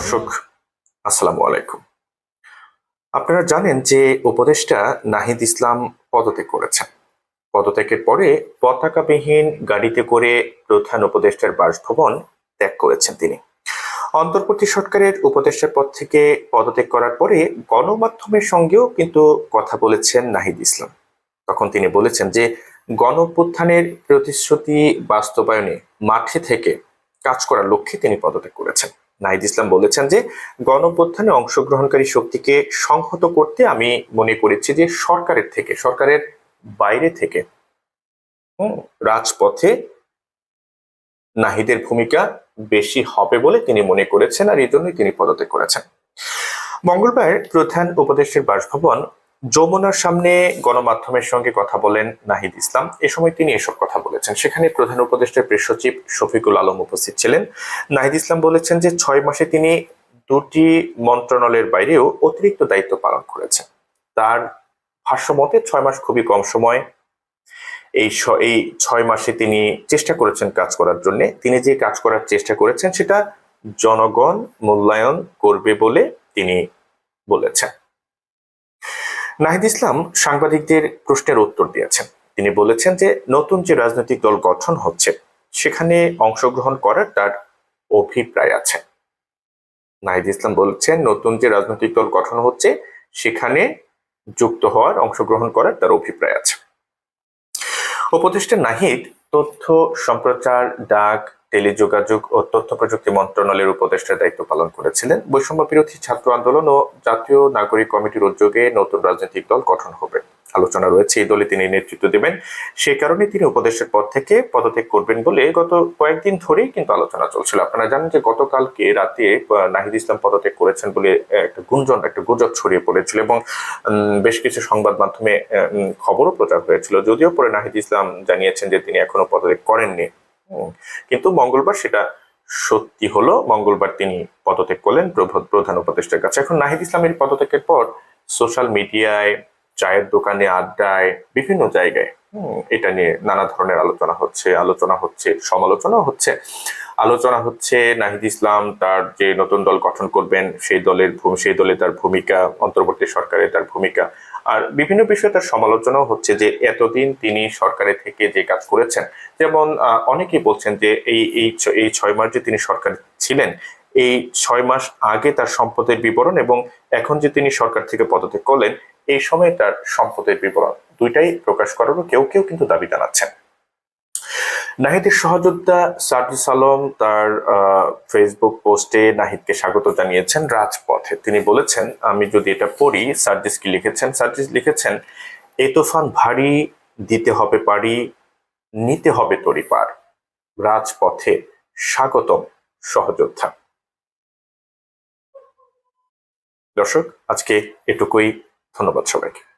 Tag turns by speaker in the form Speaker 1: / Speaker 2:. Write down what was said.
Speaker 1: দর্শক, আসসালামু আলাইকুম। আপনারা জানেন যে উপদেষ্টা নাহিদ ইসলাম পদত্যাগ করেছেন। পদত্যাগের পরে পতাকাবিহীন গাড়িতে করে প্রধান উপদেষ্টার বাসভবন ত্যাগ করেছেন তিনি। অন্তর্বর্তী সরকারের উপদেষ্টার পদ থেকে পদত্যাগ করার পরে গণমাধ্যমের সঙ্গেও কিন্তু কথা বলেছেন নাহিদ ইসলাম। তখন তিনি বলেছেন যে, গণঅভ্যুত্থানের প্রতিশ্রুতি বাস্তবায়নে মাঠে থেকে কাজ করার লক্ষ্যে তিনি পদত্যাগ করেছেন। নাহিদ ইসলাম বলেছেন যে গণঅভ্যুত্থানে অংশগ্রহণকারী শক্তিকে সংহত করতে আমি মনে করেছি যে সরকারের থেকে, সরকারের বাইরে থেকে। রাজপথে নাহিদের ভূমিকা বেশি হবে বলে তিনি মনে করেছেন আর এই জন্যই তিনি পদত্যাগ করেছেন। মঙ্গলবার প্রধান উপদেষ্টার বাসভবন যমুনার সামনে গণমাধ্যমের সঙ্গে কথা বলেন নাহিদ ইসলাম। এ সময় তিনি এসব কথা বলেছেন। সেখানে প্রধান উপদেষ্টার প্রেস সচিব শফিকুল আলম উপস্থিত ছিলেন। নাহিদ ইসলাম বলেছেন যে ছয় মাসে তিনি দুটি মন্ত্রণালয়ের বাইরেও অতিরিক্ত দায়িত্ব পালন করেছেন। তার ভাষ্যমতে ছয় মাস খুবই কম সময়। এই এই ছয় মাসে তিনি চেষ্টা করেছেন কাজ করার জন্য। তিনি যে কাজ করার চেষ্টা করেছেন, সেটা জনগণ মূল্যায়ন করবে বলে তিনি বলেছেন। নাহিদ ইসলাম সাংবাদিকদের প্রশ্নের উত্তর দিয়েছেন। তিনি বলেছেন যে, নতুন যে রাজনৈতিক দল গঠন হচ্ছে, সেখানে অংশগ্রহণ করার তার অভিপ্রায় আছে। নাহিদ ইসলাম বলছেন, নতুন যে রাজনৈতিক দল গঠন হচ্ছে, সেখানে যুক্ত হওয়ার, অংশগ্রহণ করার তার অভিপ্রায় আছে। উপদেষ্টা নাহিদ, তথ্য সম্প্রচার, ডাক টেলিযোগাযোগ ও তথ্য প্রযুক্তি মন্ত্রণালয়ের উপদেষ্টার দায়িত্ব পালন করেছিলেন। বৈষম্য বিরোধী ছাত্র আন্দোলন ও জাতীয় নাগরিক কমিটির উদ্যোগে নতুন রাজনৈতিক দল গঠন হবে। আলোচনা রয়েছে, এই দলে তিনি নেতৃত্ব দেবেন। সেই কারণে তিনি উপদেশের পদ থেকে পদত্যাগ করবেন বলে গত কয়েকদিন ধরেই কিন্তু আলোচনা চলছিল। আপনারা জানেন যে গতকালকে রাতে নাহিদ ইসলাম পদত্যাগ করেছেন বলে একটা গুঞ্জন, একটা গুজব ছড়িয়ে পড়েছিল এবং বেশ কিছু সংবাদ মাধ্যমে খবরও প্রচার হয়েছিল। যদিও পরে নাহিদ ইসলাম জানিয়েছেন যে তিনি এখনও পদত্যাগ করেননি। কিন্তু মঙ্গলবার সেটা সত্যি হলো। মঙ্গলবার তিনি পদত্যাগ করলেন প্রধান উপদেষ্টার কাছে। এখন নাহিদ ইসলামের পদত্যাগের পর সোশ্যাল মিডিয়ায়, চায়ের দোকানে, আড্ডায়, বিভিন্ন জায়গায় এটা নিয়ে নানা ধরনের আলোচনা হচ্ছে আলোচনা হচ্ছে, সমালোচনা হচ্ছে। আলোচনা হচ্ছে নাহিদ ইসলাম তার যে নতুন দল গঠন করবেন, সেই দলের সেই দলে তার ভূমিকা, অন্তর্বর্তী সরকারে তার ভূমিকা আর বিভিন্ন বিষয়ে তার সমালোচনাও হচ্ছে যে এতদিন তিনি সরকারে থেকে যে কাজ করেছেন, যেমন অনেকে অনেকেই বলছেন যে এই এই ছয় মাস যে তিনি সরকার ছিলেন, এই ছয় মাস আগে তার সম্পদের বিবরণ এবং এখন যে তিনি সরকার থেকে পদত্যাগ করলেন, এই সময় তার সম্পদের বিবরণ দুইটাই প্রকাশ করারও কেউ কেউ কিন্তু দাবি জানাচ্ছেন। নাহিদের সহযোদ্ধা সার্জিস আলম তার ফেসবুক পোস্টে নাহিদকে স্বাগত জানিয়েছেন রাজপথে। তিনি বলেছেন, আমি যদি এটা পড়ি, সার্জিস কি লিখেছেন? সার্জিস লিখেছেন, এ তোফান ভারী, দিতে হবে পারি, নিতে হবে তরি পার। রাজপথে স্বাগতম সহযোদ্ধা। দর্শক, আজকে এটুকুই। ধন্যবাদ সবাইকে।